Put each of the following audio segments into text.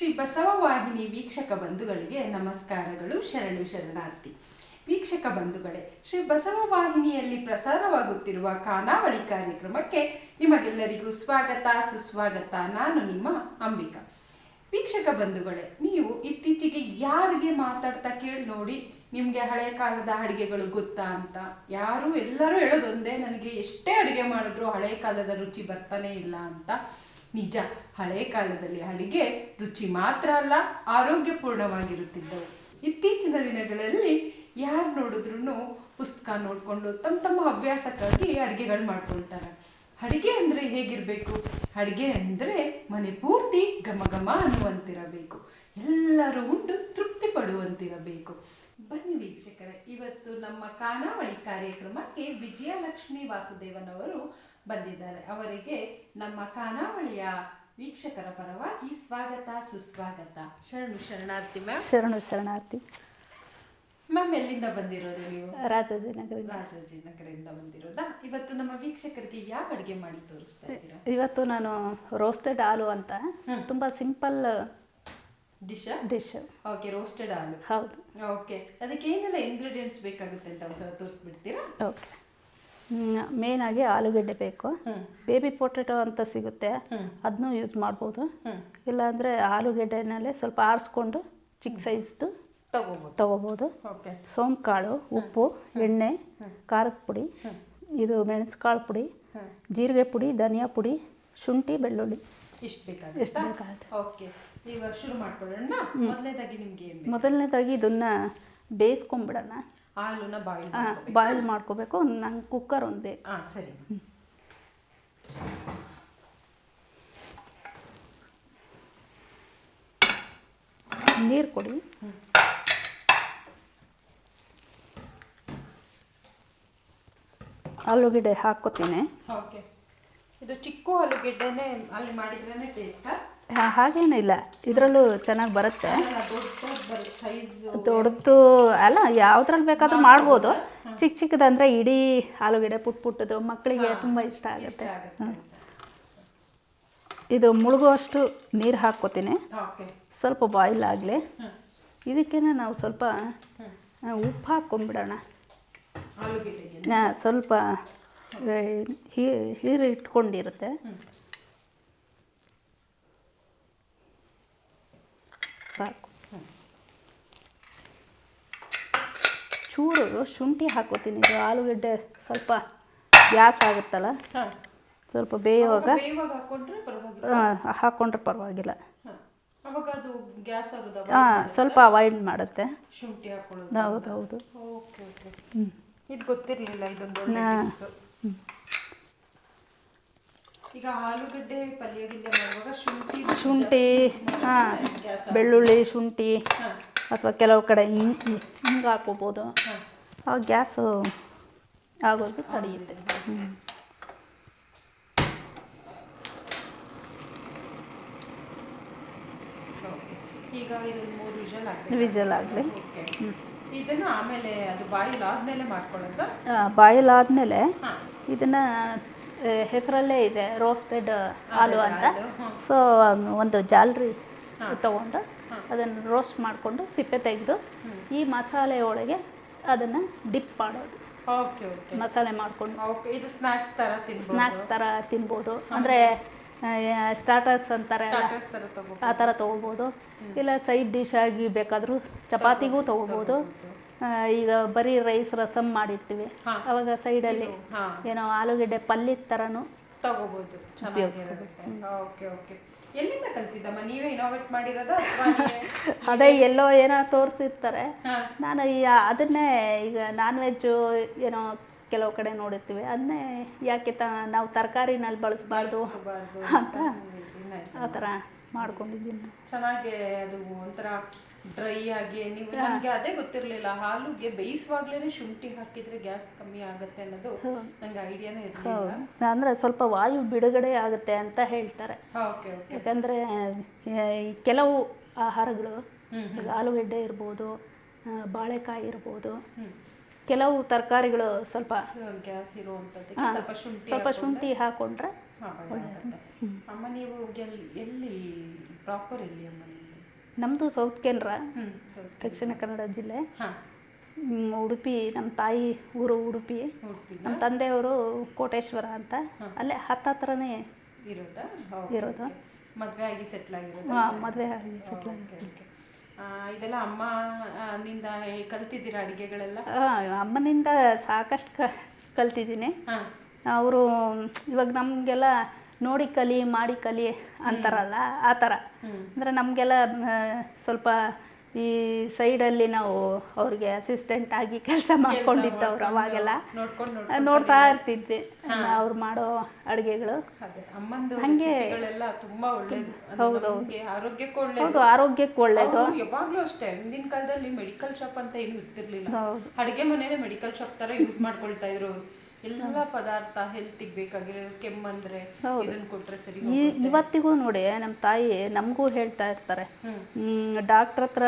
ಶ್ರೀ ಬಸವವಾಹಿನಿ ವೀಕ್ಷಕ ಬಂಧುಗಳಿಗೆ ನಮಸ್ಕಾರಗಳು, ಶರಣು ಶರಣಾರ್ಥಿ. ವೀಕ್ಷಕ ಬಂಧುಗಳೇ, ಶ್ರೀ ಬಸವ ವಾಹಿನಿಯಲ್ಲಿ ಪ್ರಸಾರವಾಗುತ್ತಿರುವ ಖಾನಾವಳಿ ಕಾರ್ಯಕ್ರಮಕ್ಕೆ ನಿಮಗೆಲ್ಲರಿಗೂ ಸ್ವಾಗತ, ಸುಸ್ವಾಗತ. ನಾನು ನಿಮ್ಮ ಅಂಬಿಕಾ. ವೀಕ್ಷಕ ಬಂಧುಗಳೇ, ನೀವು ಇತ್ತೀಚೆಗೆ ಯಾರಿಗೆ ಮಾತಾಡ್ತಾ ಕೇಳಿ ನೋಡಿ ನಿಮಗೆ ಹಳೆ ಕಾಲದ ಅಡುಗೆಗಳು ಗೊತ್ತಾ ಅಂತ? ಯಾರು ಎಲ್ಲರೂ ಹೇಳೋದೊಂದೇ, ನನಗೆ ಎಷ್ಟೇ ಅಡುಗೆ ಮಾಡಿದ್ರು ಹಳೆ ಕಾಲದ ರುಚಿ ಬರ್ತಾನೆ ಇಲ್ಲ ಅಂತ. ನಿಜ. ಹಳೆ ಕಾಲದಲ್ಲಿ ಅಡಿಗೆ ರುಚಿ ಮಾತ್ರ ಅಲ್ಲ, ಆರೋಗ್ಯಪೂರ್ಣವಾಗಿರುತ್ತಿದ್ದವು. ಇತ್ತೀಚಿನ ದಿನಗಳಲ್ಲಿ ಯಾರು ನೋಡಿದ್ರು ಪುಸ್ತಕ ನೋಡಿಕೊಂಡು ತಮ್ಮ ತಮ್ಮ ಹವ್ಯಾಸಕ್ಕಾಗಿ ಅಡುಗೆಗಳು ಮಾಡ್ಕೊಳ್ತಾರೆ. ಅಡಿಗೆ ಅಂದರೆ ಹೇಗಿರಬೇಕು? ಅಡಿಗೆ ಅಂದರೆ ಮನೆ ಪೂರ್ತಿ ಘಮ ಘಮ ಅನ್ನುವಂತಿರಬೇಕು. ಎಲ್ಲರೂ ಉಂಡು ತೃಪ್ತಿ ಪಡುವಂತಿರಬೇಕು ಬನ್ನಿ ವೀಕ್ಷಕರೇ, ಇವತ್ತು ನಮ್ಮ ಖಾನಾವಳಿ ಕಾರ್ಯಕ್ರಮಕ್ಕೆ ವಿಜಯಲಕ್ಷ್ಮಿ ವಾಸುದೇವನವರು ಬಂದಿದ್ದಾರೆ. ಅವರಿಗೆ ನಮ್ಮ ಖಾನಾವಳಿಯ ವೀಕ್ಷಕರ ಪರವಾಗಿ ಸ್ವಾಗತ ಸುಸ್ವಾಗತ. ಶರಣು ಶರಣಾರ್ಥಿ ಮ್ಯಾಮ್ ಶರಣು ಶರಣಾರ್ಥಿ. ಮ್ಯಾಮ್ ಎಲ್ಲಿಂದ ಬಂದಿರೋದು ನೀವು? ರಾಜಾಜಿನಗರ ರಾಜಾಜಿನಗರದಿಂದ ಬಂದಿರೋದಾ? ಇವತ್ತು ನಮ್ಮ ವೀಕ್ಷಕರಿಗೆ ಯಾವ ಅಡುಗೆ ಮಾಡಿ ತೋರಿಸ್ತಾ ಇದ್ದೀರಾ? ಇವತ್ತು ನಾನು ರೋಸ್ಟೆಡ್ ಆಲೂ ಅಂತ. ತುಂಬ simple dish dish okay roasted aloo ಹೌದು. ಓಕೆ ಅದಕ್ಕೆ ಏನೆಲ್ಲ ಇಂಗ್ರೀಡಿಯೆಂಟ್ಸ್ ಬೇಕಾಗುತ್ತೆ ಅಂತ ಒಂದ್ಸಲ ತೋರಿಸ್ಬಿಡ್ತೀರಾ? ಓಕೆ ಮೇನಾಗಿ ಆಲೂಗಡ್ಡೆ ಬೇಕು. ಬೇಬಿ ಪೊಟೆಟೊ ಅಂತ ಸಿಗುತ್ತೆ. ಅದನ್ನು ಯೂಸ್ ಮಾಡ್ಬೋದು. ಇಲ್ಲಾಂದರೆ ಆಲೂಗಡ್ಡೆನಲ್ಲೇ ಸ್ವಲ್ಪ ಆರಿಸ್ಕೊಂಡು ಚಿಕ್ಕ ಸೈಜ್ದು ತಗೋಬೋದು. ಸೋಂಕಾಳು ಉಪ್ಪು ಎಣ್ಣೆ ಖಾರದ ಪುಡಿ ಇದು ಮೆಣಸುಕಾಳು ಪುಡಿ ಜೀರಿಗೆ ಪುಡಿ ಧನಿಯಾ ಪುಡಿ ಶುಂಠಿ ಬೆಳ್ಳುಳ್ಳಿ. ಇಷ್ಟು ಎಷ್ಟು ಬೇಕಾಗುತ್ತಾ ಬೇಕಾಗುತ್ತೆ. ಓಕೆ ಈಗ ಶುರು ಮಾಡ್ಕೊಳ್ಳೋಣ. ಮೊದಲನೇದಾಗಿ ನಿಮ್ಗೆ ಏನ್ ಬೇಕು? ಮೊದಲನೇದಾಗಿ ಇದನ್ನು ಬೇಯಿಸ್ಕೊಂಬಿಡೋಣ. ಹಾಲುನ ಬಾಯ್ಲ್ ಬಾಯ್ಲ್ ಮಾಡ್ಕೋಬೇಕು. ನಂಗೆ ಕುಕ್ಕರ್ ಒಂದು ಬೇಕು. ಹಾಂ ಸರಿ. ನೀರು ಕೊಡಿ. ಆಲೂಗೆಡ್ಡೆ ಹಾಕೋತೀನಿ ಓಕೆ. ಇದು ಚಿಕ್ಕ ಆಲೂಗೆಡ್ಡೆನೇ ಅಲ್ಲಿ ಮಾಡಿದ್ರೇನೆ ಟೇಸ್ಟಾ ಹಾಗೇನಿಲ್ಲ ಇದರಲ್ಲೂ ಚೆನ್ನಾಗಿ ಬರುತ್ತೆ. ದೊಡ್ಡದು ಅಲ್ಲ ಯಾವ್ದ್ರಲ್ಲಿ ಬೇಕಾದರೂ ಮಾಡ್ಬೋದು. ಚಿಕ್ಕ ಚಿಕ್ಕದಂದರೆ ಇಡೀ ಆಲೂಗಡ್ಡೆ ಪುಟ್ ಪುಟ್ಟದು ಮಕ್ಕಳಿಗೆ ತುಂಬ ಇಷ್ಟ ಆಗುತ್ತೆ. ಇದು ಮುಳುಗುವಷ್ಟು ನೀರು ಹಾಕ್ಕೋತೀನಿ. ಸ್ವಲ್ಪ ಬಾಯ್ಲ್ ಆಗಲಿ. ಇದಕ್ಕೇನೆ ನಾವು ಸ್ವಲ್ಪ ಉಪ್ಪು ಹಾಕ್ಕೊಂಬಿಡೋಣ. ಸ್ವಲ್ಪ ಹೀರು ಇಟ್ಕೊಂಡಿರುತ್ತೆ ಸಾಕು. ಚೂರು ಶುಂಠಿ ಹಾಕೋತೀನಿ ಇದು ಆಲೂಗಡ್ಡೆ ಸ್ವಲ್ಪ ಗ್ಯಾಸ್ ಆಗುತ್ತಲ್ಲ? ಸ್ವಲ್ಪ ಬೇಯುವಾಗ ಹಾಕೊಂಡ್ರೆ ಪರವಾಗಿಲ್ಲ. ಹಾ ಸ್ವಲ್ಪ ಅವಾಯ್ಡ್ ಮಾಡುತ್ತೆ. ಹೌದು ಹೌದು. ಹ್ಞೂ ಇದು ಗೊತ್ತಿರಲಿಲ್ಲ ಇದೊಂದು ಒಳ್ಳೆ ಹಾ. tips. ಈಗ ಆಲೂಗಡ್ಡೆ ಪಲ್ಯ ಗಿಲ್ಯ ಮಾಡುವಾಗ ಶುಂಠಿ ಶುಂಠಿ ಹಾಂ ಬೆಳ್ಳುಳ್ಳಿ ಶುಂಠಿ ಅಥವಾ ಕೆಲವು ಕಡೆ ಹಿಂಗೆ ಹಿಂಗೆ ಹಾಕೋಬೋದು ಆ ಗ್ಯಾಸು ಆಗೋದು ತಡೆಯುತ್ತೆ. ಹ್ಞೂ ಈಗ ಇದೊಂದು ಮೂರು ವಿಷಲ್ ಆಗಲಿ. ವಿಜಲ್ ಆಗಲಿ ಇದನ್ನ ಆಮೇಲೆ ಅದು ಬಾಯಿಲ್ ಆದ್ಮೇಲೆ ಮಾಡ್ಕೊಳ್ಳೋದು? ಬಾಯ್ಲ್ ಆದಮೇಲೆ ಇದನ್ನು ಹೆಸರಲ್ಲೇ ಇದೆ ರೋಸ್ಟೆಡ್ ಹಾಲು ಅಂತ. ಸೊ ಒಂದು ಜಾಲ್ರಿ ತಗೊಂಡು ಅದನ್ನು ರೋಸ್ಟ್ ಮಾಡಿಕೊಂಡು ಸಿಪ್ಪೆ ತೆಗೆದು ಈ ಮಸಾಲೆ ಒಳಗೆ ಅದನ್ನು ಡಿಪ್ ಮಾಡೋದು. ಮಸಾಲೆ ಮಾಡಿಕೊಂಡು. ಇದು ಸ್ನ್ಯಾಕ್ಸ್ ತಿನ್ಬೋದು. ಸ್ನ್ಯಾಕ್ಸ್ ಥರ ತಿನ್ಬೋದು. ಅಂದರೆ ಸ್ಟಾರ್ಟರ್ಸ್ ಅಂತಾರೆ ಆ ಥರ ತೊಗೋಬೋದು. ಇಲ್ಲ ಸೈಡ್ ಡಿಶ್ ಆಗಿ ಬೇಕಾದರೂ ಚಪಾತಿಗೂ ತೊಗೋಬೋದು. ಈಗ ಬರೀ ರೈಸ್ ರಸಮ್ ಮಾಡಿರ್ತೀವಿ. ಅವಾಗ ಸೈಡಲ್ಲಿ ಏನೋ ಆಲೂಗಡ್ಡೆ ಪಲ್ಯದ ಥರನೂ ತಗೋಬಹುದು ಓಕೆ ಓಕೆ. ಎಲ್ಲಿಂದ ಕಲ್ತಿದ್ದಮ್ಮ? ನೀವೇ ಇನೋವೇಟ್ ಮಾಡಿರೋದ ಅದೇ ಎಲ್ಲೋ ಏನೋ ತೋರಿಸಿರ್ತಾರೆ. ನಾನು ಈ ಅದನ್ನೇ ಈಗ ನಾನ್ ವೆಜ್ಜು ಏನೋ ಕೆಲವು ಕಡೆ ನೋಡಿರ್ತೀವಿ. ಅದನ್ನೇ ಯಾಕೆ ತ ನಾವು ತರಕಾರಿನಲ್ಲಿ ಬಳಸಬಾರ್ದು ಅಂತ ಆ ಥರ ಮಾಡ್ಕೊಂಡಿದ್ದೀನಿ. ಚೆನ್ನಾಗಿ ಅದು ಒಂಥರ ಡ್ರೈ ಆಗಿ ನೀವು ನನಗೆ ಅದೇ ಗೊತ್ತಿರಲಿಲ್ಲ. ಹಾಲುಗೆ ಬೇಯಿಸುವಾಗ್ಲೇ ಶುಂಠಿ ಹಾಕಿದ್ರೆ ಗ್ಯಾಸ್ ಕಮ್ಮಿ ಆಗುತ್ತೆ ಅನ್ನೋದು ನಂಗೆ ಐಡಿಯಾನೇ ಇರಲಿಲ್ಲ. ಅಂದ್ರೆ ಸ್ವಲ್ಪ ವಾಯು ಬಿಡುಗಡೆ ಆಗುತ್ತೆ ಅಂತ ಹೇಳ್ತಾರೆ. ಯಾಕಂದ್ರೆ ಕೆಲವು ಆಹಾರಗಳು ಆಲೂಗಡ್ಡೆ ಇರ್ಬೋದು ಬಾಳೆಕಾಯಿ ಇರ್ಬೋದು ಕೆಲವು ತರಕಾರಿಗಳು ಸ್ವಲ್ಪ ಗ್ಯಾಸ್ ಇರುವಂತದ್ದು ಸ್ವಲ್ಪ ಶುಂಠಿ ಸ್ವಲ್ಪ ಶುಂಠಿ ಹಾಕೊಂಡ್ರೆ. ಅಮ್ಮ ನೀವು ಎಲ್ಲಿ ಪ್ರಾಪರ್ ಎಲ್ಲಿ ಅಮ್ಮ ನಮ್ಮದು ಸೌತ್ ಕೇಂದ್ರ ದಕ್ಷಿಣ ಕನ್ನಡ ಜಿಲ್ಲೆ. ಹಾ. ಉಡುಪಿ ನಮ್ಮ ತಾಯಿ ಊರು ಉಡುಪಿ. ನಮ್ಮ ತಂದೆಯವರು ಕೋಟೇಶ್ವರ ಅಂತ. ಅಲ್ಲೇ ಹತ್ತತ್ರನೇ ಇರೋದಾ? ಇರೋದು. ಮದುವೆ ಆಗಿ ಸೆಟ್ಲ್ ಆಗಿರೋದು? ಮದುವೆ ಆಗಿ ಸೆಟ್ಲ್. ಇದೆಲ್ಲ ಅಮ್ಮ ನಿಂದ ಹೇ- ಕಲ್ತಿದ್ದೀರಾ ಹಾಂ ಅಮ್ಮನಿಂದ ಸಾಕಷ್ಟು ಕಲ್ತಿದ್ದೀನಿ. ಹಾ. ಅವರು ಇವಾಗ ನಮಗೆಲ್ಲ ನೋಡಿ ಕಲಿ ಮಾಡಿ ಕಲಿ ಅಂತಾರಲ್ಲ ಆ ಥರ ಅಂದರೆ ನಮಗೆಲ್ಲ ಸ್ವಲ್ಪ ಈ ಸೈಡಲ್ಲಿ ನಾವು ಅವ್ರಿಗೆ ಅಸಿಸ್ಟೆಂಟ್ ಆಗಿ ಕೆಲಸ ಮಾಡ್ಕೊಂಡಿದ್ದವ್ರು ಅವಾಗೆಲ್ಲ. ನೋಡ್ತಾ ಇರ್ತಿದ್ವಿ. ಅವ್ರು ಮಾಡೋ ಅಡುಗೆಗಳು. ಹಂಗೆ- ತುಂಬಾ ಒಳ್ಳೇದು. ಅಂದ್ರೆ ನಮ್ಗೆ ಆರೋಗ್ಯಕ್ಕೆ ಒಳ್ಳೇದು. ಹೌದು ಆರೋಗ್ಯಕ್ಕೆ ಒಳ್ಳೇದು. ಯಾವಾಗಲೂ ಅಷ್ಟೇ ಹಿಂದಿನ ಕಾಲದಲ್ಲಿ ಮೆಡಿಕಲ್ ಶಾಪ್ ಅಂತ ಏನು ಇರ್ತಿರ್ಲಿಲ್ಲ. ಅಡುಗೆ ಮನೇನೆ ಮೆಡಿಕಲ್ ಶಾಪ್ ತರ ಯೂಸ್ ಮಾಡ್ಕೊಳ್ತಾ ಇದ್ರು ಎಲ್ಲ ಪದಾರ್ಥ ಹೆಲ್ತಿಗೆ ಬೇಕಾಗಿರೋದು ಕೆಮ್ಮಂದ್ರೆ ಇದನ್ನ ಕೊಟ್ರೆ ಸರಿ ಈ ಇವತ್ತಿಗೂ ನೋಡಿ ನಮ್ಮ ತಾಯಿ ನಮಗೂ ಹೇಳ್ತಾ ಇರ್ತಾರೆ. ಹ್ಮ್. ಡಾಕ್ಟ್ರ್ ಹತ್ರ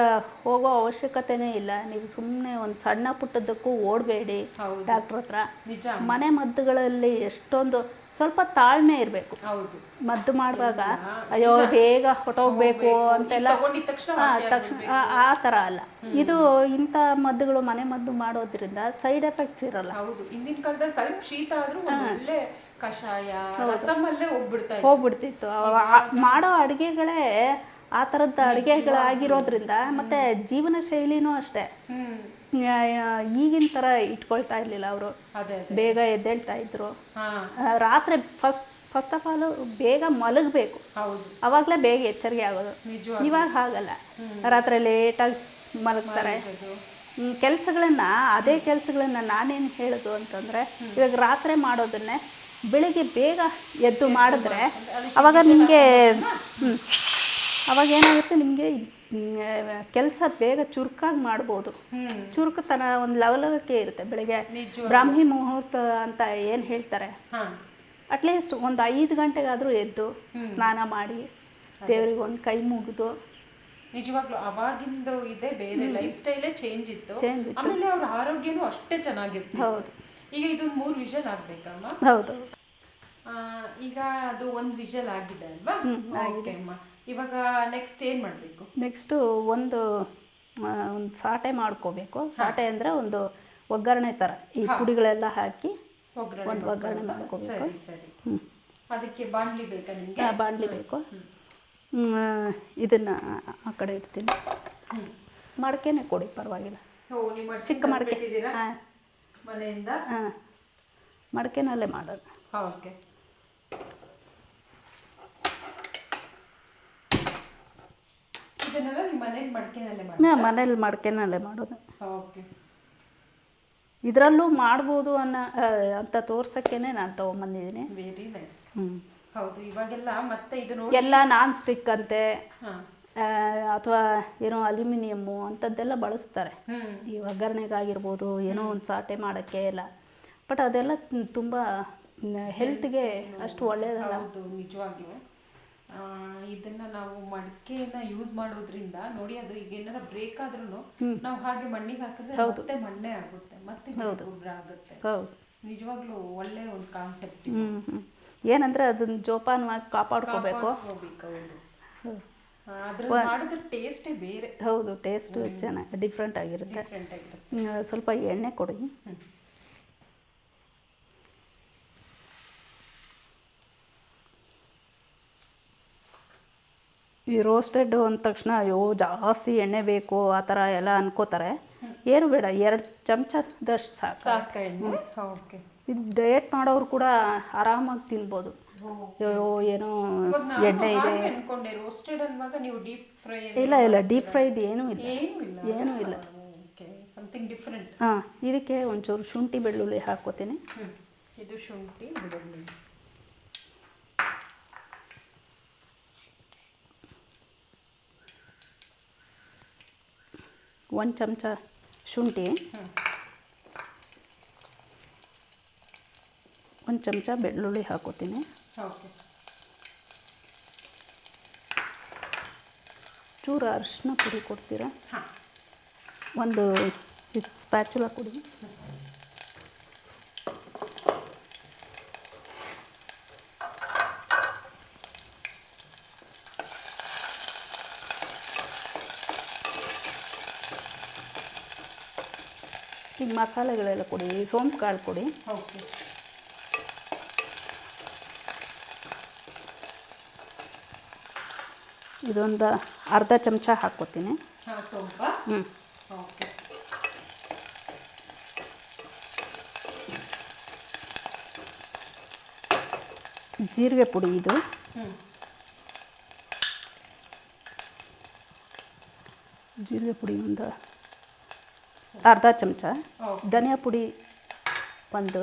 ಹೋಗೋ ಅವಶ್ಯಕತೆನೇ ಇಲ್ಲ. ನೀವು ಸುಮ್ಮನೆ ಒಂದು ಸಣ್ಣ ಪುಟ್ಟದಕ್ಕೂ ಓಡಬೇಡಿ ಡಾಕ್ಟರ್ ಡಾಕ್ಟ್ರ್ ಹತ್ರ. ನಿಜ. ಮನೆ ಮದ್ದುಗಳಲ್ಲಿ ಎಷ್ಟೊಂದು ಸ್ವಲ್ಪ ತಾಳ್ಮೆ ಇರಬೇಕು. ಮದ್ದು ಮಾಡುವಾಗ ಅಯ್ಯೋ ಬೇಗ ಹೊಟ್ಟೋಗ್ಬೇಕು ಅಂತೆಲ್ಲ. ತಕ್ಷಣ ಆ, ಥರ ಅಲ್ಲ. ಇದು ಇಂಥ ಮದ್ದುಗಳು ಮನೆ ಮದ್ದು ಮಾಡೋದ್ರಿಂದ ಸೈಡ್ ಎಫೆಕ್ಟ್ಸ್ ಇರಲ್ಲ. ಹೌದು. ಹಿಂದಿನ ಕಾಲದಲ್ಲಿ ಸ್ವಲ್ಪ ಶೀತ ಆದ್ರೂ ಒಳ್ಳೆ ಕಷಾಯ ರಸಮಲ್ಲೇ ಹೋಗ್ಬಿಡ್ತಾ ಹೋಗ್ಬಿಡ್ತಿತ್ತು. ಮಾಡೋ ಅಡುಗೆಗಳೇ ಆ ಥರದ ಅಡುಗೆಗಳಾಗಿರೋದ್ರಿಂದ ಮತ್ತೆ ಜೀವನ ಶೈಲಿನೂ ಅಷ್ಟೇ. ಈಗಿನ ಥರ ಇಟ್ಕೊಳ್ತಾ ಇರಲಿಲ್ಲ ಅವರು. ಬೇಗ ಎದ್ದೇಳ್ತಾ ಇದ್ರು. ರಾತ್ರಿ ಫಸ್ಟ್ ಫಸ್ಟ್ ಆಫ್ ಆಲ್ ಬೇಗ ಮಲಗಬೇಕು. ಅವಾಗಲೇ ಬೇಗ ಎಚ್ಚರಿಕೆ ಆಗೋದು. ಇವಾಗ ಹಾಗಲ್ಲ. ರಾತ್ರಿ ಲೇಟಾಗಿ ಮಲಗ್ತಾರೆ. ಕೆಲಸಗಳನ್ನ ಅದೇ ಕೆಲಸಗಳನ್ನ ನಾನೇನು ಹೇಳೋದು ಅಂತಂದರೆ ಇವಾಗ ರಾತ್ರಿ ಮಾಡೋದನ್ನೇ ಬೆಳಿಗ್ಗೆ ಬೇಗ ಎದ್ದು ಮಾಡಿದ್ರೆ ಅವಾಗ ನಿಮಗೆ ಅವಾಗ ಏನಾಗುತ್ತೆ ನಿಮಗೆ ಕೆಲಸ ಬೇಗ ಚುರುಕಾಗಿ ಮಾಡ್ಬೋದು. ಚುರುಕುತನ ಒಂದು ಲವಲವಿಕೆ ಇರುತ್ತೆ ಬೆಳಿಗ್ಗೆ. ಬ್ರಾಹ್ಮಿ ಮುಹೂರ್ತ ಅಂತ ಏನು ಹೇಳ್ತಾರೆ? ಹಾ. ಅಟ್ಲೀಸ್ಟ್ ಒಂದು ಐದು ಗಂಟೆಗಾದರೂ ಎದ್ದು ಸ್ನಾನ ಮಾಡಿ ದೇವರಿಗೆ ಒಂದು ಕೈ ಮುಗಿದು. ನಿಜವಾಗ್ಲೂ ಅವಾಗಿಂದು ಇದೆ ಬೇರೆ ಲೈಫ್ ಸ್ಟೈಲೇ ಚೇಂಜ್ ಇತ್ತು. ಆಮೇಲೆ ಅವ್ರ ಆರೋಗ್ಯನೂ ಅಷ್ಟೇ ಚೆನ್ನಾಗಿತ್ತು ಹೌದು. ಈಗ ಇದು ಮೂರು ವಿಷಲ್ ಆಗ್ಬೇಕಮ್ಮ ಹೌದು. ಆ, ಈಗ ಅದು ಒಂದ್ ವಿಷಲ್ ಆಗಿದೆ ಅಲ್ವಾ? ಓಕೆ ಅಮ್ಮ. ಇವಾಗ ನೆಕ್ಸ್ಟ್ ಏನು ಮಾಡಬೇಕು? ನೆಕ್ಸ್ಟು ಒಂದು ಒಂದು ಸಾಟೆ ಮಾಡ್ಕೋಬೇಕು. ಸಾಟೆ ಅಂದರೆ ಒಂದು ಒಗ್ಗರಣೆ ಥರ ಈ ಪುಡಿಗಳೆಲ್ಲ ಹಾಕಿ ಒಗ್ಗರಣೆ ಒಂದು ಒಗ್ಗರಣೆ ಮಾಡ್ಕೋಬೇಕು. ಹ್ಞೂ ಅದಕ್ಕೆ ಬಾಂಡ್ಲಿ ಬೇಕಾ ನಿಮಗೆ? ಬಾಣಲಿ ಬೇಕು. ಇದನ್ನು ಆ ಕಡೆ ಇಡ್ತೀನಿ. ಮಡಕೆನೇ ಕೊಡಿ ಪರವಾಗಿಲ್ಲ. ಚಿಕ್ಕ ಮಡಕೆ. ಹಾಂ. ಮನೆಯಿಂದ? ಹಾಂ. ಮಡಕೆನಲ್ಲೇ ಮಾಡೋದು. ಓಕೆ. ಇದನ್ನೆಲ್ಲ ನಿಮ್ಮ ಮನೇಲಿ ಮಡಿಕೆನಲ್ಲೇ ಮಾಡಿ ಹಾಂ ಮನೇಲಿ ಮಡಕೆನಲ್ಲೇ ಮಾಡೋದು. ಓಕೆ. ಇದರಲ್ಲೂ ಮಾಡ್ಬೋದು ಅನ್ನೋ ಆ, ಅಂತ ತೋರ್ಸಕ್ಕೇನೆ ನಾನು ತೊಗೊಂಬಂದಿದ್ದೀನಿ. ವೆರಿ ನೈಸ್ ಹ್ಞೂ ಹೌದು ಇವಾಗೆಲ್ಲ ಮತ್ತೆ ಇದು ನೋಡಿ ಎಲ್ಲ ನಾನ್ ಸ್ಟಿಕ್ ಅಂತೆ. ಹಾ. ಅಥವಾ ಏನೋ ಅಲ್ಯೂಮಿನಿಯಮ್ಮು ಅಂಥದ್ದೆಲ್ಲ ಬಳಸ್ತಾರೆ. ಹ್ಮ್. ಈ ಒಗ್ಗರಣೆಗಾಗಿರ್ಬೋದು ಏನೋ ಒಂದು ಸಾಟೆ ಮಾಡೋಕ್ಕೆ ಎಲ್ಲ. ಬಟ್ ಅದೆಲ್ಲ ತುಂಬ ಹೆಲ್ತ್ಗೆ ಅಷ್ಟು ಒಳ್ಳೆಯದಲ್ಲ ಹೌದು ನಿಜವಾಗ್ಲೂ. ಇದನ್ನ ನಾವು ಮಡಿಕೆನ ಯೂಸ್ ಮಾಡೋದ್ರಿಂದ ನೋಡಿ ಅದು ಈಗ ಏನಾರ ಬ್ರೇಕ್ ಆದ್ರೂ ನಾವು ಹಾಗೆ ಮಣ್ಣಿಗೆ ಹಾಕಿದ್ರೆ ಮತ್ತೆ ಮಣ್ಣೆ ಆಗುತ್ತೆ ಮತ್ತೆ ಗೊಬ್ಬರ ಆಗುತ್ತೆ. ನಿಜವಾಗ್ಲೂ ಒಳ್ಳೆ ಒಂದು ಕಾನ್ಸೆಪ್ಟ್ ಏನಂದ್ರೆ ಅದನ್ನ ಜೋಪಾನವಾಗಿ ಕಾಪಾಡ್ಕೋಬೇಕು. ಹೌದು. ಟೇಸ್ಟ್ ಮಾಡಿದ್ರೆ ಟೇಸ್ಟೇ ಬೇರೆ. ಹೌದು ಟೇಸ್ಟು ಚೆನ್ನಾಗಿ ಡಿಫ್ರೆಂಟ್ ಆಗಿರುತ್ತೆ. ಸ್ವಲ್ಪ ಎಣ್ಣೆ ಕೊಡಿ. ಈ ರೋಸ್ಟೆಡ್ ಅಂದ ತಕ್ಷಣ ಅಯ್ಯೋ ಜಾಸ್ತಿ ಎಣ್ಣೆ ಬೇಕು ಆ ಥರ ಎಲ್ಲ ಅನ್ಕೋತಾರೆ. ಏನು ಬೇಡ ಎರಡು ಚಮಚದಷ್ಟು ಸಾಕು. ಸಾಕ ಓಕೆ. ಇದು ಡಯಟ್ ಮಾಡೋರು ಕೂಡ ಆರಾಮಾಗಿ ತಿನ್ಬೋದು. ಅಯ್ಯೋ ಏನೋ ಎಣ್ಣೆ ಇದೆ. ಅನ್ಕೊಂಡೆ ರೋಸ್ಟೆಡ್ ಅನ್ನುವಾಗ ನೀವು ಡೀಪ್ ಫ್ರೈ ಇಲ್ಲ ಇಲ್ಲ ಡೀಪ್ ಫ್ರೈದು ಏನೂ ಇಲ್ಲ. ಏನೂ ಇಲ್ಲ. ಹಾಂ ಇದಕ್ಕೆ ಒಂಚೂರು ಶುಂಠಿ ಬೆಳ್ಳುಳ್ಳಿ ಹಾಕ್ಕೋತೀನಿ. ಇದು ಶುಂಠಿ ಬೆಳ್ಳುಳ್ಳಿ. ಒಂದು ಚಮಚ ಶುಂಠಿ ಒಂದು ಚಮಚ ಬೆಳ್ಳುಳ್ಳಿ ಹಾಕೋತೀನಿ ಚೂರು ಅರಿಶಿನ ಪುಡಿ ಕೊಡ್ತೀರಾ ಒಂದು ಸ್ಪ್ಯಾಚುಲ ಕೊಡಿ ಈಗ ಮಸಾಲೆಗಳೆಲ್ಲ ಕೊಡಿ ಸೋಂಪು ಕಾಳು ಕೊಡಿ. ಓಕೆ. ಇದೊಂದು ಅರ್ಧ ಚಮಚ ಹಾಕ್ಕೋತೀನಿ ಹ್ಞೂ ಓಕೆ. ಜೀರಿಗೆ ಪುಡಿ ಇದು. ಜೀರಿಗೆ ಪುಡಿ ಒಂದು ಅರ್ಧ ಚಮಚ ಧನಿಯಾ ಪುಡಿ ಒಂದು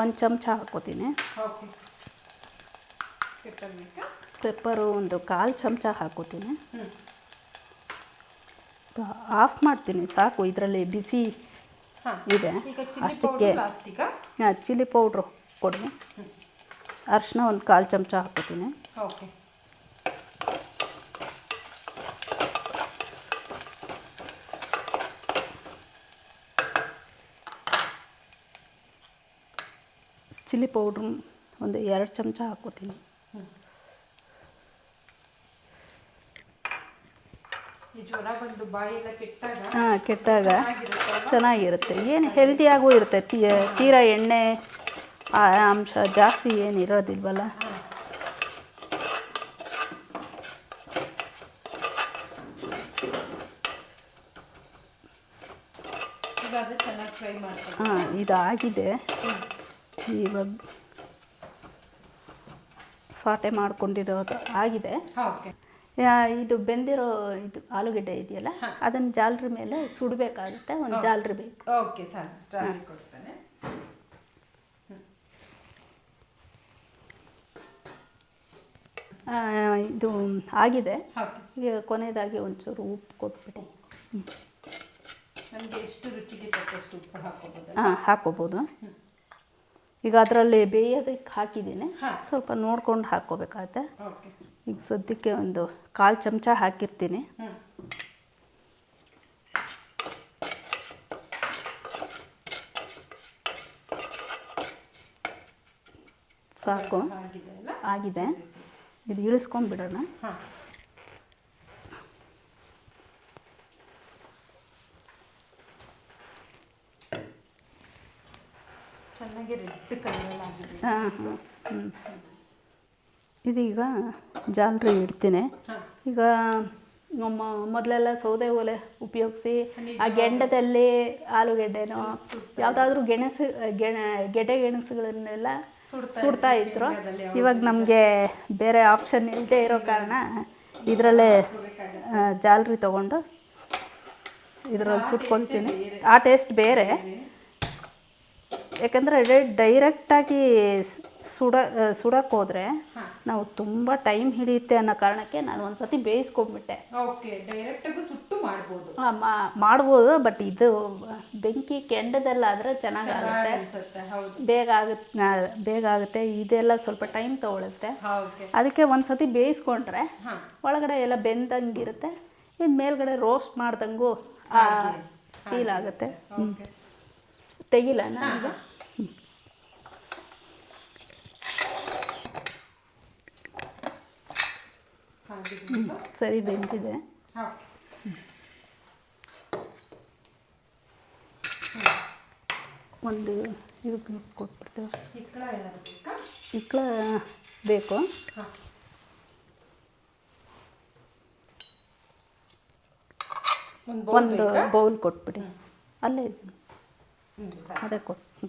ಒಂದು ಚಮಚ ಹಾಕ್ಕೋತೀನಿ. ಪೆಪ್ಪರ್ ಒಂದು ಕಾಲು ಚಮಚ ಹಾಕ್ಕೋತೀನಿ. ಆಫ್ ಮಾಡ್ತೀನಿ ಸಾಕು ಇದರಲ್ಲಿ ಬಿಸಿ ಇದೆ. ಅಷ್ಟಕ್ಕೆ ಹಾಂ ಚಿಲ್ಲಿ ಪೌಡ್ರು ಕೊಡಿ ಅರಿಶಿನ ಒಂದು ಕಾಲು ಚಮಚ ಹಾಕ್ಕೋತೀನಿ. ಚಿಲ್ಲಿ ಪೌಡ್ರ್ ಒಂದು ಎರಡು ಚಮಚ ಹಾಕೋತೀನಿ ಹಾಂ ಕೆಟ್ಟಾಗ ಚೆನ್ನಾಗಿರುತ್ತೆ. ಏನು ಹೆಲ್ದಿಯಾಗೂ ಇರುತ್ತೆ. ತೀರಾ ಎಣ್ಣೆ ಆ ಅಂಶ ಜಾಸ್ತಿ ಏನು ಇರೋದಿಲ್ವಲ್ಲ? ಹಾಂ ಇದಾಗಿದೆ. ಇವಾಗ ಸಾಟೆ ಮಾಡ್ಕೊಂಡಿರೋದು ಆಗಿದೆ. ಓಕೆ ಇದು ಬೆಂದಿರೋ ಇದು ಆಲೂಗಡ್ಡೆ ಇದೆಯಲ್ಲ ಅದನ್ನು ಜಾಲರಿ ಮೇಲೆ ಸುಡಬೇಕಾಗುತ್ತೆ ಒಂದು ಜಾಲರಿ ಬೇಕು. Okay sir. ಇದು ಆಗಿದೆ. ಕೊನೆಯದಾಗಿ ಒಂಚೂರು ಉಪ್ಪು ಕೊಟ್ಬಿಡಿ ನಮಗೆ ಎಷ್ಟು ರುಚಿಗೆ ತಕ್ಕಷ್ಟು ಉಪ್ಪು ಹಾಕೋಬೋದಲ್ಲ ಹಾಂ ಹಾಕ್ಕೋಬೋದು. ಈಗ ಅದರಲ್ಲಿ ಬೇಯೋದಕ್ಕೆ ಹಾಕಿದ್ದೀನಿ. ಸ್ವಲ್ಪ ನೋಡ್ಕೊಂಡು ಹಾಕ್ಕೋಬೇಕಾಗತ್ತೆ. ಈಗ ಸದ್ಯಕ್ಕೆ ಒಂದು ಕಾಲು ಚಮಚ ಹಾಕಿರ್ತೀನಿ. ಸಾಕು. ಆಗಿದೆ ಇದು ಇಳಿಸ್ಕೊಂಡ್ಬಿಡೋಣ. ಹಾಂ ಹಾಂ ಹ್ಞೂ ಇದೀಗ ಜಾಲರಿ ಇಡ್ತೀನಿ. ಈಗ ನಮ್ಮ ಮೊದಲೆಲ್ಲ ಸೌದೆ ಒಲೆ ಉಪಯೋಗಿಸಿ ಆ ಗೆಂಡದಲ್ಲಿ ಆಲೂಗೆಡ್ಡೆನೋ ಯಾವುದಾದ್ರೂ ಗೆಣಸು ಗೆಣ ಗೆಡ್ಡೆ ಗೆಣಸುಗಳನ್ನೆಲ್ಲ ಸುಡ್ತಾ ಇದ್ರು. ಇವಾಗ ನಮಗೆ ಬೇರೆ ಆಪ್ಷನ್ ಇಲ್ಲದೆ ಇರೋ ಕಾರಣ ಇದರಲ್ಲೇ ಜಾಲರಿ ತೊಗೊಂಡು ಇದರಲ್ಲಿ ಸುಟ್ಕೊಳ್ತೀನಿ. ಆ ಟೇಸ್ಟ್ ಬೇರೆ. ಯಾಕಂದರೆ ಡೈರೆಕ್ಟಾಗಿ ಸುಡ ಸುಡಕ್ಕೆ ಹೋದರೆ ನಾವು ತುಂಬ ಟೈಮ್ ಹಿಡಿಯುತ್ತೆ ಅನ್ನೋ ಕಾರಣಕ್ಕೆ ನಾನು ಒಂದು ಸತಿ ಬೇಯಿಸ್ಕೊಂಡ್ಬಿಟ್ಟೆ. ಓಕೆ ಡೈರೆಕ್ಟಾಗೂ ಸುಟ್ಟು ಮಾಡ್ಬೋದು. ಮಾಡ್ಬೋದು ಬಟ್ ಇದು ಬೆಂಕಿ ಕೆಂಡದಲ್ಲಾದರೆ ಚೆನ್ನಾಗಾಗುತ್ತೆ ಬೇಗ ಆಗುತ್ತೆ ಬೇಗ ಆಗುತ್ತೆ ಇದೆಲ್ಲ ಸ್ವಲ್ಪ ಟೈಮ್ ತೊಗೊಳುತ್ತೆ. ಅದಕ್ಕೆ ಒಂದು ಸತಿ ಬೇಯಿಸ್ಕೊಂಡ್ರೆ ಒಳಗಡೆ ಎಲ್ಲ ಬೆಂದಂಗಿರುತ್ತೆ ಇನ್ನು ಮೇಲ್ಗಡೆ ರೋಸ್ಟ್ ಮಾಡ್ದಂಗೂ ಫೀಲ್ ಆಗುತ್ತೆ. ತೆಗಿಲ್ಲ ನನಗೆ ಸರಿ ಬೆಂದಿದೆ ಒಂದು ಇದು ಕೊಟ್ಬಿಡ್ತೇವೆ ಇಕ್ಕಳ ಬೇಕಾ? ಒಂದು ಬೌಲ್ ಕೊಟ್ಬಿಡಿ. ಅಲ್ಲೇ ಅದೇ ಕೊಟ್ಟು ಅದು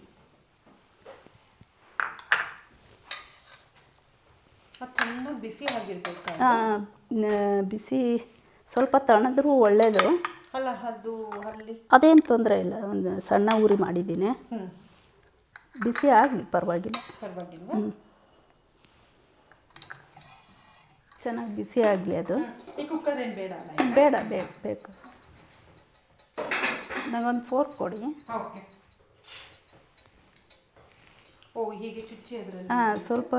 ಚೆನ್ನಾಗಿ ಬಿಸಿ ಬಿಸಿ ಸ್ವಲ್ಪ ತಣದ್ರೂ ಒಳ್ಳೆಯದು ಅಲ್ಲ ಅದು ಅಲ್ಲಿ. ಅದೇನು ತೊಂದರೆ ಇಲ್ಲ ಒಂದು ಸಣ್ಣ ಉರಿ ಮಾಡಿದ್ದೀನಿ. ಬಿಸಿ ಆಗಲಿ ಪರವಾಗಿಲ್ಲ. ಪರವಾಗಿಲ್ಲ ಚೆನ್ನಾಗಿ ಬಿಸಿ ಆಗಲಿ ಅದು. ಕುಕ್ಕರ್ ಏನು ಬೇಡ ಬೇಡ ಬೇಕು ಬೇಕು. ನನಗೊಂದು ಫೋರ್ಕ್ ಕೊಡಿ. ಓಕೆ. ಓ ಹೀಗೆ ಚುಚ್ಚಿ ಅದರಲ್ಲಿ ಹಾಂ ಸ್ವಲ್ಪ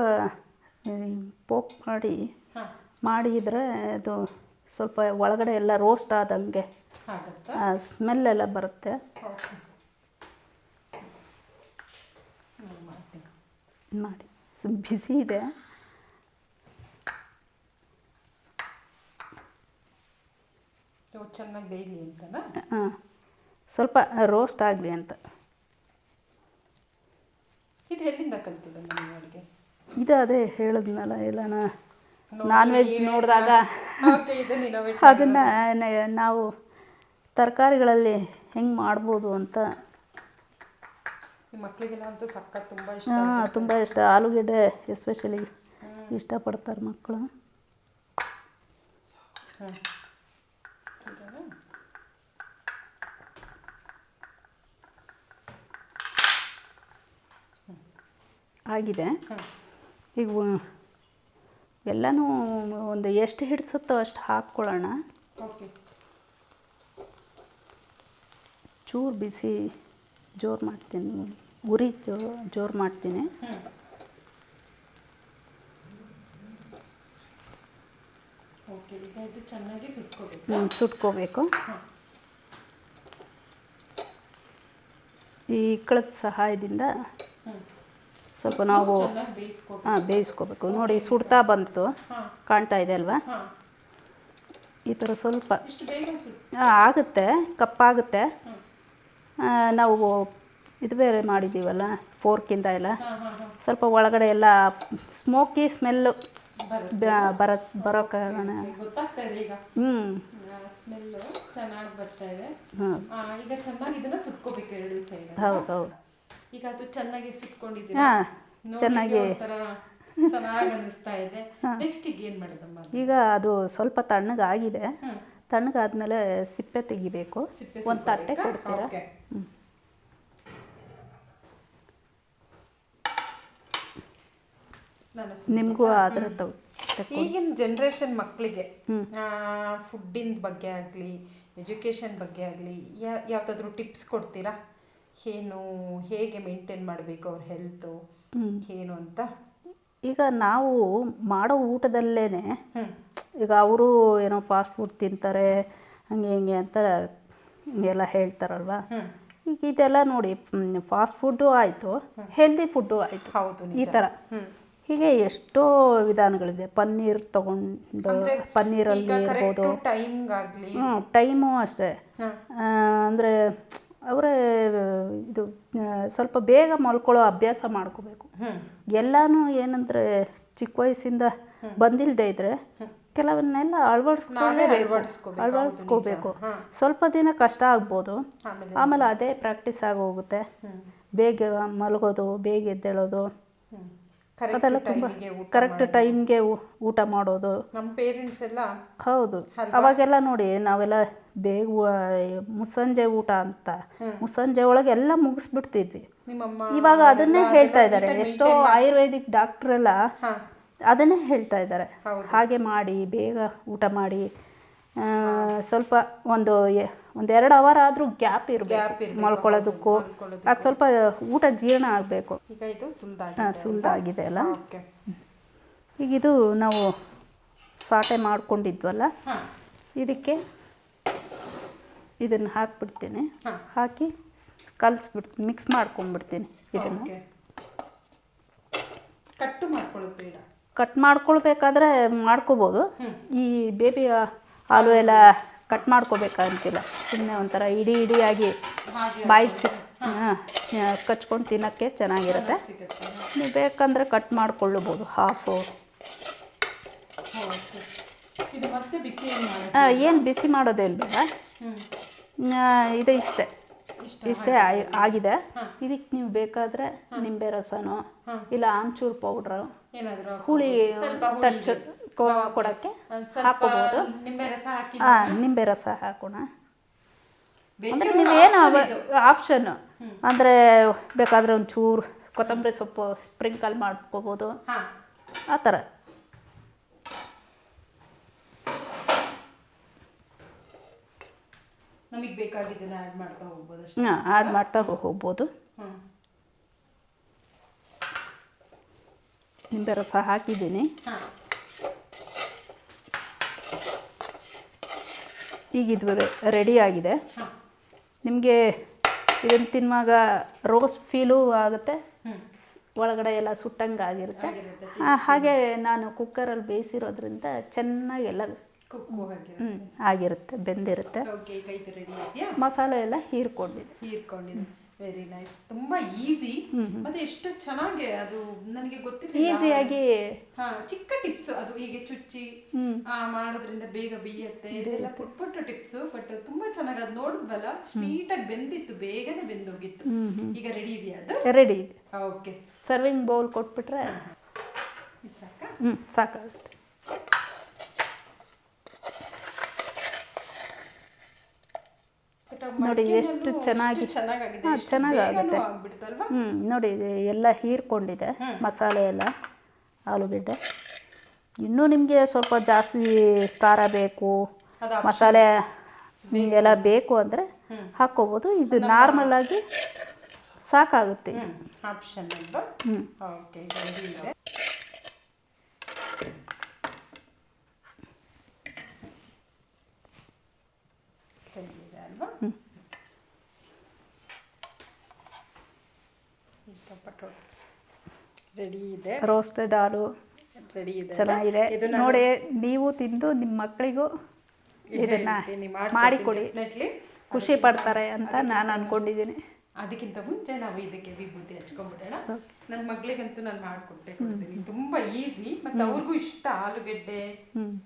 ಪೋಕ್ ಮಾಡಿ ಮಾಡಿದರೆ ಅದು ಸ್ವಲ್ಪ ಒಳಗಡೆ ಎಲ್ಲ ರೋಸ್ಟ್ ಆದಂಗೆ ಸ್ಮೆಲ್ ಎಲ್ಲ ಬರುತ್ತೆ. ಮಾಡಿ. ಸ್ವಲ್ಪ ಬಿಸಿ ಇದೆ. ಚೆನ್ನಾಗಿ ಬೇಯಲಿ ಅಂತನಾ? ಹಾಂ. ಸ್ವಲ್ಪ ರೋಸ್ಟ್ ಆಗಲಿ ಅಂತ. ಇದು ಎಲ್ಲಿಂದ ಕಲ್ತಿದ್ದ ನಿಮ್ಮ ಅಡುಗೆ ಇದು ಅದೇ ಹೇಳಿದ್ನಲ್ಲ ಎಲ್ಲ ನಾನ್ ವೆಜ್ ನೋಡಿದಾಗ ಅದನ್ನು ನಾವು ತರಕಾರಿಗಳಲ್ಲಿ ಹೆಂಗೆ ಮಾಡ್ಬೋದು ಅಂತ. ಮಕ್ಕಳಿಗೆಲ್ಲ ತುಂಬ ಇಷ್ಟ ಹಾಂ ತುಂಬ ಇಷ್ಟ. ಆಲೂಗೆಡ್ಡೆ ಎಸ್ಪೆಷಲಿ ಇಷ್ಟಪಡ್ತಾರೆ ಮಕ್ಕಳು ಆಗಿದೆ. ಈಗ ಎಲ್ಲನೂ ಒಂದು ಎಷ್ಟು ಹಿಡಿಸುತ್ತೋ ಅಷ್ಟು ಹಾಕ್ಕೊಳ್ಳೋಣ. ಚೂರು ಬಿಸಿ ಜೋರು ಮಾಡ್ತೀನಿ. ಉರಿ ಜೋ ಜೋರು ಮಾಡ್ತೀನಿ. ಸುಟ್ಕೋಬೇಕು. ಈ ಕಳದ ಸಹಾಯದಿಂದ ಸ್ವಲ್ಪ ನಾವು ಹಾಂ ಬೇಯಿಸ್ಕೋಬೇಕು. ನೋಡಿ ಸುಡ್ತಾ ಬಂತು. ಕಾಣ್ತಾ ಇದೆ ಅಲ್ವಾ? ಈ ಥರ ಸ್ವಲ್ಪ ಆಗುತ್ತೆ. ಕಪ್ಪಾಗುತ್ತೆ. ನಾವು ಇದು ಬೇರೆ ಮಾಡಿದ್ದೀವಲ್ಲ ಫೋರ್ಕಿಂದ ಎಲ್ಲ. ಸ್ವಲ್ಪ ಒಳಗಡೆ ಎಲ್ಲ ಸ್ಮೋಕಿ ಸ್ಮೆಲ್ಲು ಬರ ಬರೋ ಕಾರಣ. ಹ್ಞೂ ಹೌದು ಹೌದು. ಈಗ ಅದು ಚೆನ್ನಾಗಿ ಸುಟ್ಕೊಂಡಿದ್ದೀರಾ ಹಾಂ ಚೆನ್ನಾಗಿ ಚೆನ್ನಾಗಿ ಅನಿಸ್ತಾ ಇದೆ. ನೆಕ್ಸ್ಟ್ ಈಗ ಏನ್ ಮಾಡೋದಮ್ಮ ಈಗ ಅದು ಸ್ವಲ್ಪ ತಣ್ಣಗಾಗಿದೆ. ತಣ್ಣಗಾದ್ಮೇಲೆ ಸಿಪ್ಪೆ ತೆಗಿಬೇಕು. ಒಂದು ತಟ್ಟೆ? ಕೊಡ್ತೀರಾ? ನಿಮಗೂ ಅದರ ಈಗಿನ ಜನ್ರೇಷನ್ ಮಕ್ಕಳಿಗೆ. ಫುಡ್ಡಿನ ಬಗ್ಗೆ ಆಗಲಿ ಎಜುಕೇಷನ್ ಬಗ್ಗೆ ಆಗಲಿ ಯಾವ್ದಾದ್ರು ಟಿಪ್ಸ್ ಕೊಡ್ತೀರಾ? ಏನು ಹೇಗೆ ಮೇಂಟೈನ್ ಮಾಡಬೇಕು ಅವ್ರ ಹೆಲ್ತು ಏನು ಅಂತ? ಈಗ ನಾವು ಮಾಡೋ ಊಟದಲ್ಲೇ ಈಗ ಅವರು ಏನೋ ಫಾಸ್ಟ್ ಫುಡ್ ತಿಂತಾರೆ ಹಂಗೆ ಹಿಂಗೆ ಅಂತ ಎಲ್ಲ ಹೇಳ್ತಾರಲ್ವ? ಈಗ ಇದೆಲ್ಲ ನೋಡಿ ಫಾಸ್ಟ್ ಫುಡ್ಡು ಆಯಿತು ಹೆಲ್ದಿ ಫುಡ್ಡು ಆಯಿತು. ಹೌದು ಈ ಥರ ಹೀಗೆ ಎಷ್ಟೋ ವಿಧಾನಗಳಿದೆ. ಪನ್ನೀರ್ ತಗೊಂಡು ಪನ್ನೀರಲ್ಲಿ ಇರ್ಬೋದು. ಟೈಮು ಅಷ್ಟೇ. ಅಂದರೆ ಅವರೇ ಇದು ಸ್ವಲ್ಪ ಬೇಗ ಮಲ್ಕೊಳ್ಳೋ ಅಭ್ಯಾಸ ಮಾಡ್ಕೋಬೇಕು. ಎಲ್ಲನೂ ಏನಂದರೆ ಚಿಕ್ಕ ವಯಸ್ಸಿಂದ ಬಂದಿಲ್ಲದೆ ಇದ್ರೆ ಕೆಲವನ್ನೆಲ್ಲ ಅಳವಡಿಸ್ಕೊಳ್ಳೇಬೇಕು ಅಳವಡಿಸ್ಕೋಬೇಕು. ಸ್ವಲ್ಪ ದಿನ ಕಷ್ಟ ಆಗ್ಬೋದು. ಆಮೇಲೆ ಅದೇ ಪ್ರಾಕ್ಟೀಸ್ ಆಗೋಗುತ್ತೆ. ಬೇಗ ಮಲಗೋದು ಬೇಗ ಎದ್ದೇಳೋದು. ಅದೆಲ್ಲ ಕರೆಕ್ಟ್ ತುಂಬ ಟೈಮಿಗೆ ಊಟ ಕರೆಕ್ಟ್ ಟೈಮ್ಗೆ ಊಟ ಮಾಡೋದು. ನಮ್ಮ ಪೇರೆಂಟ್ಸ್ ಎಲ್ಲ ಹೌದು. ಅವಾಗೆಲ್ಲ ನೋಡಿ ನಾವೆಲ್ಲ ಬೇಗ ಮುಸಂಜೆ ಮುಸ್ಸಂಜೆ ಊಟ ಅಂತ. ಮುಸಂಜೆ ಒಳಗೆ ಎಲ್ಲ ಮುಗಿಸ್ಬಿಡ್ತಿದ್ವಿ. ಇವಾಗ ಅದನ್ನೇ ಹೇಳ್ತಾ ಇದ್ದಾರೆ ಎಷ್ಟೋ ಆಯುರ್ವೇದಿಕ್ ಡಾಕ್ಟ್ರೆಲ್ಲ ಅದನ್ನೇ ಹೇಳ್ತಾ ಇದ್ದಾರೆ ಹಾಗೆ ಮಾಡಿ ಬೇಗ ಊಟ ಮಾಡಿ. ಸ್ವಲ್ಪ ಒಂದು ಒಂದು ಎರಡು ಅವರ್ ಆದರೂ ಗ್ಯಾಪ್ ಇರಬೇಕು. ಮಲ್ಕೊಳ್ಳೋದಕ್ಕೂ. ಅದು ಸ್ವಲ್ಪ ಊಟ ಜೀರ್ಣ ಆಗಬೇಕು. ಸುಲ್ದಾಗಿ ಸುಲ್ದಾಗಿದೆ ಅಲ್ಲ? ಈಗ ಇದು ನಾವು ಸಾಟೆ ಮಾಡ್ಕೊಂಡಿದ್ವಲ್ಲ? ಇದಕ್ಕೆ ಇದನ್ನು ಹಾಕ್ಬಿಡ್ತೀನಿ. ಹಾಂ. ಹಾಕಿ ಕಲಸ್ಬಿಡ್ ಮಿಕ್ಸ್ ಮಾಡ್ಕೊಂಡ್ಬಿಡ್ತೀನಿ ಇದನ್ನು. ಕಟ್ ಮಾಡ್ಕೊಳ್ಬೇಕಾದ್ರೆ ಮಾಡ್ಕೋಬೋದು. ಈ ಬೇಬಿ ಹಾಲು ಎಲ್ಲ ಕಟ್ ಮಾಡ್ಕೋಬೇಕಂತಿಲ್ಲ ಸುಮ್ಮನೆ ಒಂಥರ ಇಡೀ ಇಡಿಯಾಗಿ ಬಾಯಿಸಿ ಹಾಂ ಕಚ್ಕೊಂಡು ತಿನ್ನೋಕ್ಕೆ ಚೆನ್ನಾಗಿರುತ್ತೆ. ನೀವು ಬೇಕಂದರೆ ಕಟ್ ಮಾಡ್ಕೊಳ್ಳಬೋದು ಹಾಫು ಏನು ಬಿಸಿ ಮಾಡೋದೇ ಬೇಡ ಇದು ಇಷ್ಟೇ. ಇಷ್ಟ ಆಗಿದೆ. ಇದಕ್ಕೆ ನೀವು ಬೇಕಾದರೆ ನಿಂಬೆ ರಸನೋ ಇಲ್ಲ ಆಮ್ಚೂರು ಪೌಡ್ರು ಹುಳಿ ಟಚ್ ಕೊಡೋಕ್ಕೆ ಹಾಕೋಬಹುದು ನಿಂಬೆ ರಸ ಹಾಕಿ ಹಾಂ ನಿಂಬೆ ರಸ ಹಾಕೋಣ. ಅಂದರೆ ನೀವೇನು option ಆಪ್ಷನ್ ಅಂದರೆ ಬೇಕಾದರೆ ಒಂದು ಚೂರು ಕೊತ್ತಂಬರಿ ಸೊಪ್ಪು ಸ್ಪ್ರಿಂಕಲ್ ಮಾಡ್ಕೋಬೋದು. ಆ ಥರ ನಮಗೆ ಬೇಕಾಗಿದ್ದನ್ನ ಆ್ಯಡ್ ಮಾಡ್ತಾ ಹೋಗ್ಬೋದು ಅಷ್ಟೇ. ಹಾಂ ಆ್ಯಡ್ ಮಾಡ್ತಾ ಹೋಗ್ಬೋದು. ನಿಂಬೆ ರಸ ಹಾಕಿದ್ದೀನಿ. ಈಗ ಇದು ರೆಡಿ ಆಗಿದೆ. ನಿಮಗೆ ಇದನ್ನು ತಿನ್ನುವಾಗ ರೋಸ್ಟ್ ಫೀಲು ಆಗುತ್ತೆ? ಒಳಗಡೆ ಎಲ್ಲ ಸುಟ್ಟಂಗೆ ಆಗಿರುತ್ತೆ. ಹಾಗೆ ನಾನು ಕುಕ್ಕರಲ್ಲಿ ಬೇಯಿಸಿರೋದ್ರಿಂದ ಚೆನ್ನಾಗಿ ಎಲ್ಲ ಕುಕ್ಕು ಹಾಗೆ ಹ್ಞೂ ಆಗಿರುತ್ತೆ ಬೆಂದಿರುತ್ತೆ. ಮಸಾಲೆ ಎಲ್ಲ ಹೀರ್ಕೊಂಡಿದೆ. ಹೀರ್ಕೊಂಡಿದೆ. ವೆರಿ ನೈಸ್ ತುಂಬಾ ಈಸಿ ಮತ್ತೆ ಎಷ್ಟು ಚೆನ್ನಾಗಿ ಅದು ನನಗೆ ಗೊತ್ತಿಲ್ಲ ಈಸಿಯಾಗಿ ಹಾ ಚಿಕ್ಕ ಟಿಪ್ಸ್ ಅದು ಹೀಗೆ ಚುಚ್ಚಿ ಆ, ಮಾಡೋದ್ರಿಂದ ಬೇಗ ಬೇಯುತ್ತೆ ಇದೆಲ್ಲ ಪುಟ್ ಪುಟ್ಟ ಟಿಪ್ಸ್ ಬಟ್ ತುಂಬಾ ಚೆನ್ನಾಗಿ ಅದು ನೋಡಿದ್ವಲ್ಲ ನೀಟಾಗಿ ಬೆಂದಿತ್ತು ಬೇಗನೆ ಬೆಂದೋಗಿತ್ತು. ಈಗ ರೆಡಿ ಇದೆಯಾ ಅದು? ರೆಡಿ ಇದೆ. ಓಕೆ ಸರ್ವಿಂಗ್ ಬೌಲ್ ಕೊಟ್ಬಿಟ್ರೆ ಸಾಕಾ? ಹ್ಞೂ ಸಾಕಾಗುತ್ತೆ But ಆ ನೋಡಿ ಎಷ್ಟು ಚೆನ್ನಾಗಿ ಚೆನ್ನಾಗಾಗುತ್ತೆ. ಹ್ಞೂ ನೋಡಿ ಎಲ್ಲ ಹೀರ್ಕೊಂಡಿದೆ ಮಸಾಲೆ ಎಲ್ಲ ಆಲೂಗೆಡ್ಡೆ. ಇನ್ನೂ ನಿಮಗೆ ಸ್ವಲ್ಪ ಜಾಸ್ತಿ ಖಾರ ಬೇಕು ಮಸಾಲೆ ಎಲ್ಲ ಬೇಕು ಅಂದರೆ ಹಾಕ್ಕೋಬೋದು ಇದು ನಾರ್ಮಲ್ ಆಗಿ ಸಾಕಾಗುತ್ತೆ. ಹ್ಞೂ ಓಕೆ ರೆಡಿ ಇದೆ ರೆಡಿ ಇದೆ ಅಲ್ವಾ ಈಗ ಪಟೋಟ ರೆಡಿ ಇದೆ. ರೋಸ್ಟೆಡ್ ಹಾಲು ರೆಡಿ ಇದೆ ಚೆನ್ನಾಗಿದೆ. ನೋಡಿ ನೀವು ತಿಂದು ನಿಮ್ಮ ಮಕ್ಕಳಿಗೂ ಇದನ್ನ ಮಾಡಿಕೊಡಿ. ಖುಷಿ ಪಡ್ತಾರೆ ಅಂತ ನಾನು ಅನ್ಕೊಂಡಿದ್ದೀನಿ. ಅದಕ್ಕಿಂತ ಮುಂಚೆ ನಾವು ಇದಕ್ಕೆ ವಿಭೂತಿ ಹಚ್ಕೊಂಡ್ಬಿಡೋಣ ನನ್ನ ಮಗಳಿಗಂತೂ ನಾನು ಮಾಡಿಕೊಟ್ಟೆ ಕೊಡ್ತೀನಿ. ತುಂಬ ಈಸಿ ಮತ್ತು ಅವ್ರಿಗೂ ಇಷ್ಟ ಆಲೂಗೆಡ್ಡೆ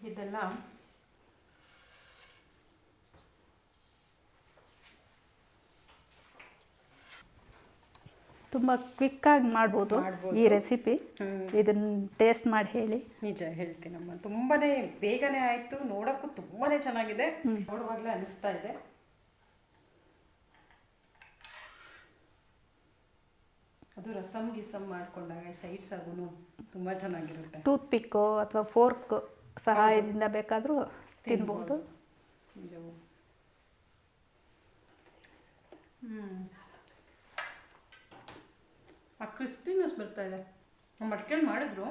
ಇದೆಲ್ಲ. ತುಂಬ ಕ್ವಿಕ್ಕಾಗಿ ಮಾಡ್ಬೋದು. ಈ ರೆಸಿಪಿ ಇದನ್ನ ಟೇಸ್ಟ್ ಮಾಡಿ ಹೇಳಿ. ನಿಜ ಹೇಳ್ತೀನಮ್ಮ ತುಂಬಾನೇ ಬೇಗನೆ ಆಯ್ತು. ನೋಡೋಕ್ಕೂ ತುಂಬಾನೇ ಚೆನ್ನಾಗಿದೆ. ನೋಡುವಾಗಲೇ ಅನಿಸ್ತಾ ಇದೆ. ಅದು ರಸಮ್ ಗಿಸಮ್ ಮಾಡ್ಕೊಂಡಾಗ ಸೈಡ್ಸ್ ಆಗೂ ತುಂಬಾ ಚೆನ್ನಾಗಿರುತ್ತೆ. ಟೂತ್ ಪಿಕ್ಕು ಅಥವಾ ಫೋರ್ಕ್ ಸಹಾಯದಿಂದ ಬೇಕಾದರೂ ತಿನ್ಬೋದು. ಇದು ಹ್ಮ್. ಆ ಕ್ರಿಸ್ಪಿನೆಸ್ ಬರ್ತಾ ಇದೆ ಮಡ್ಕೆಲ್ ಮಾಡಿದ್ರು.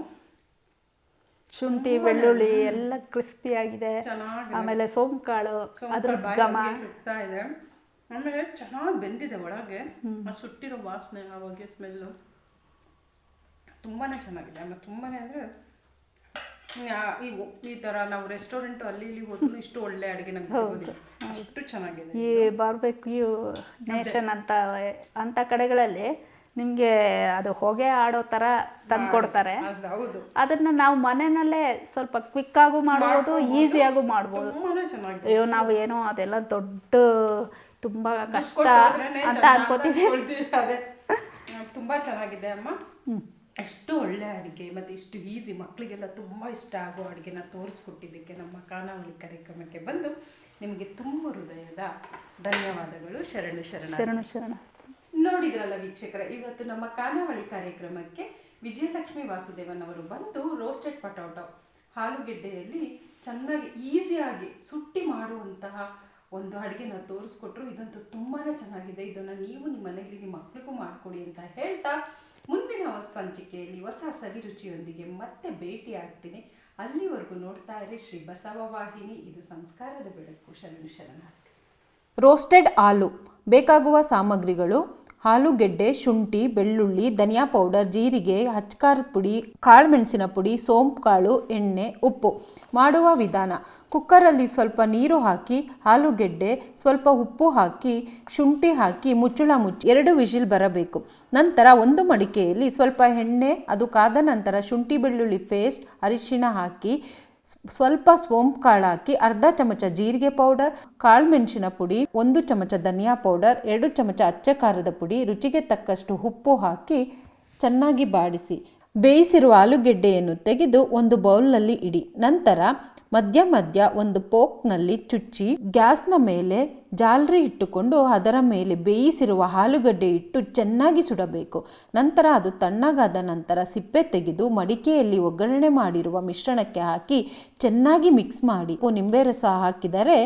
ಶುಂಠಿ ಬೆಳ್ಳುಳ್ಳಿ ಎಲ್ಲ ಕ್ರಿಸ್ಪಿ ಆಗಿದೆ. ಆಮೇಲೆ ಸೋಂಕಾಳು ಅದ್ರ ಘಮ. ಸುತ್ತಾ ಇದೆ. ಆಮೇಲೆ ಚೆನ್ನಾಗಿ ಬೆಂದಿದೆ ಒಳಗೆ. ಆ ಸುಟ್ಟಿರೋ ವಾಸನೆ ಆ ಹೊಗೆ ಸ್ಮೆಲ್ಲು ತುಂಬಾನೇ ಚೆನ್ನಾಗಿದೆ. ಆಮೇಲೆ ತುಂಬಾನೇ ಅಂದರೆ ಇವು ಈ ಥರ ನಾವು ರೆಸ್ಟೋರೆಂಟು ಅಲ್ಲಿ ಇಲ್ಲಿ ಹೋದ್ರು ಇಷ್ಟು ಒಳ್ಳೆ ಅಡುಗೆ ನಮ್ಗೆ ಸಿಗೋದಿಲ್ಲ. ಅಷ್ಟು ಚೆನ್ನಾಗಿದೆ ಈ ಬಾರ್ಬೆಕ್ಯೂ ನೇಷನ್ ಅಂತ ಅಂಥ ಕಡೆಗಳಲ್ಲಿ ನಿಮಗೆ ಅದು ಹೊಗೆ ಆಡೋ ಥರ ತಂದ್ಕೊಡ್ತಾರೆ. ಅದನ್ನ ನಾವು ಮನೆಯಲ್ಲೇ ಸ್ವಲ್ಪ ಕ್ವಿಕ್ಕಾಗೂ ಮಾಡ್ಬೋದು ಈಸಿಯಾಗೂ ಮಾಡ್ಬೋದು. ಅಯ್ಯೋ ನಾವು ಏನೋ ಅದೆಲ್ಲ ದೊಡ್ಡ ತುಂಬ ಕಷ್ಟ ಅಂತ ಅನ್ಕೋತೀವಿ. ತುಂಬಾ ಚೆನ್ನಾಗಿದೆ ಅಮ್ಮ. ಅಷ್ಟು ಒಳ್ಳೆ ಅಡುಗೆ ಮತ್ತೆ ಇಷ್ಟು ಈಸಿ ಮಕ್ಕಳಿಗೆಲ್ಲ ತುಂಬ ಇಷ್ಟ ಆಗೋ ಅಡುಗೆನ ತೋರಿಸ್ಕೊಟ್ಟಿದ್ದಕ್ಕೆ ನಮ್ಮ ಕಾನಾವಳಿ ಕಾರ್ಯಕ್ರಮಕ್ಕೆ ಬಂದು ನಿಮಗೆ ತುಂಬ ಹೃದಯದ ಧನ್ಯವಾದಗಳು. ಶರಣು ಶರಣ ಶರಣು ಶರಣ. ನೋಡಿದ್ರಲ್ಲ ವೀಕ್ಷಕರ, ಇವತ್ತು ನಮ್ಮ ಖಾನಾವಳಿ ಕಾರ್ಯಕ್ರಮಕ್ಕೆ ವಿಜಯಲಕ್ಷ್ಮಿ ವಾಸುದೇವನ್ ಅವರು ಬಂದು ರೋಸ್ಟೆಡ್ ಪಟೋಟೊ ಆಲೂಗೆಡ್ಡೆಯಲ್ಲಿ ಚೆನ್ನಾಗಿ ಈಸಿಯಾಗಿ ಸುಟ್ಟಿ ಮಾಡುವಂತಹ ಒಂದು ಅಡುಗೆನ ತೋರಿಸ್ಕೊಟ್ರು. ಇದಂತೂ ತುಂಬಾ ಚೆನ್ನಾಗಿದೆ. ಇದನ್ನು ನೀವು ನಿಮ್ಮ ಮನೆಯಲ್ಲಿ ನಿಮ್ಮ ಮಕ್ಕಳಿಗೂ ಮಾಡಿಕೊಡಿ ಅಂತ ಹೇಳ್ತಾ ಮುಂದಿನ ಹೊಸ ಸಂಚಿಕೆಯಲ್ಲಿ ಹೊಸ ಸವಿರುಚಿಯೊಂದಿಗೆ ಮತ್ತೆ ಭೇಟಿ ಆಗ್ತೀನಿ. ಅಲ್ಲಿವರೆಗೂ ನೋಡ್ತಾ ಇರಿ ಶ್ರೀ ಬಸವ ವಾಹಿನಿ. ಇದು ಸಂಸ್ಕಾರದ ಬೆಳಕು. ಶರಣು ಶರಣಾರ್ಥಿ. ರೋಸ್ಟೆಡ್ ಹಾಲು, ಬೇಕಾಗುವ ಸಾಮಗ್ರಿಗಳು ಆಲೂಗೆಡ್ಡೆ ಶುಂಠಿ, ಬೆಳ್ಳುಳ್ಳಿ, ಧನಿಯಾ ಪೌಡರ್, ಜೀರಿಗೆ ಹಚ್ಕಾರದ ಪುಡಿ, ಕಾಳುಮೆಣಸಿನ ಪುಡಿ, ಸೋಂಪು ಕಾಳು, ಎಣ್ಣೆ, ಉಪ್ಪು ಮಾಡುವ ವಿಧಾನ. ಕುಕ್ಕರಲ್ಲಿ ಸ್ವಲ್ಪ ನೀರು ಹಾಕಿ ಆಲೂಗೆಡ್ಡೆ ಸ್ವಲ್ಪ ಉಪ್ಪು ಹಾಕಿ, ಶುಂಠಿ ಹಾಕಿ, ಮುಚ್ಚಳ ಮುಚ್ಚಿ ಎರಡು ವಿಷಿಲ್ ಬರಬೇಕು. ನಂತರ ಒಂದು ಮಡಿಕೆಯಲ್ಲಿ ಸ್ವಲ್ಪ ಎಣ್ಣೆ, ಅದು ಕಾದ ನಂತರ ಶುಂಠಿ, ಬೆಳ್ಳುಳ್ಳಿ ಪೇಸ್ಟ್, ಅರಿಶಿಣ ಹಾಕಿ ಸ್ವಲ್ಪ ಸೋಂಪು ಕಾಳು ಹಾಕಿ ಅರ್ಧ ಚಮಚ ಜೀರಿಗೆ ಪೌಡರ್, ಕಾಳು ಮೆಣಸಿನ ಪುಡಿ, ಒಂದು ಚಮಚ ಧನಿಯಾ ಪೌಡರ್, ಎರಡು ಚಮಚ ಅಚ್ಚ ಖಾರದ ಪುಡಿ, ರುಚಿಗೆ ತಕ್ಕಷ್ಟು ಉಪ್ಪು ಹಾಕಿ ಚೆನ್ನಾಗಿ ಬಾಡಿಸಿ. ಬೇಯಿಸಿರುವ ಆಲೂಗೆಡ್ಡೆಯನ್ನು ತೆಗೆದು ಒಂದು ಬೌಲ್ನಲ್ಲಿ ಇಡಿ. ನಂತರ ಮಧ್ಯ ಮಧ್ಯ ಒಂದು ಪೋಕ್ನಲ್ಲಿ ಚುಚ್ಚಿ ಗ್ಯಾಸ್ನ ಮೇಲೆ ಜಾಲರಿ ಇಟ್ಟುಕೊಂಡು ಅದರ ಮೇಲೆ ಬೇಯಿಸಿರುವ ಆಲೂಗಡ್ಡೆ ಇಟ್ಟು ಚೆನ್ನಾಗಿ ಸುಡಬೇಕು. ನಂತರ ಅದು ತಣ್ಣಗಾದ ನಂತರ ಸಿಪ್ಪೆ ತೆಗೆದು ಮಡಿಕೆಯಲ್ಲಿ ಒಗ್ಗರಣೆ ಮಾಡಿರುವ ಮಿಶ್ರಣಕ್ಕೆ ಹಾಕಿ ಚೆನ್ನಾಗಿ ಮಿಕ್ಸ್ ಮಾಡಿ. ನಿಂಬೆ ರಸ ಹಾಕಿದರೆ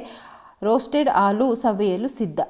ರೋಸ್ಟೆಡ್ ಆಲೂ ಸವಿಯಲು ಸಿದ್ಧ.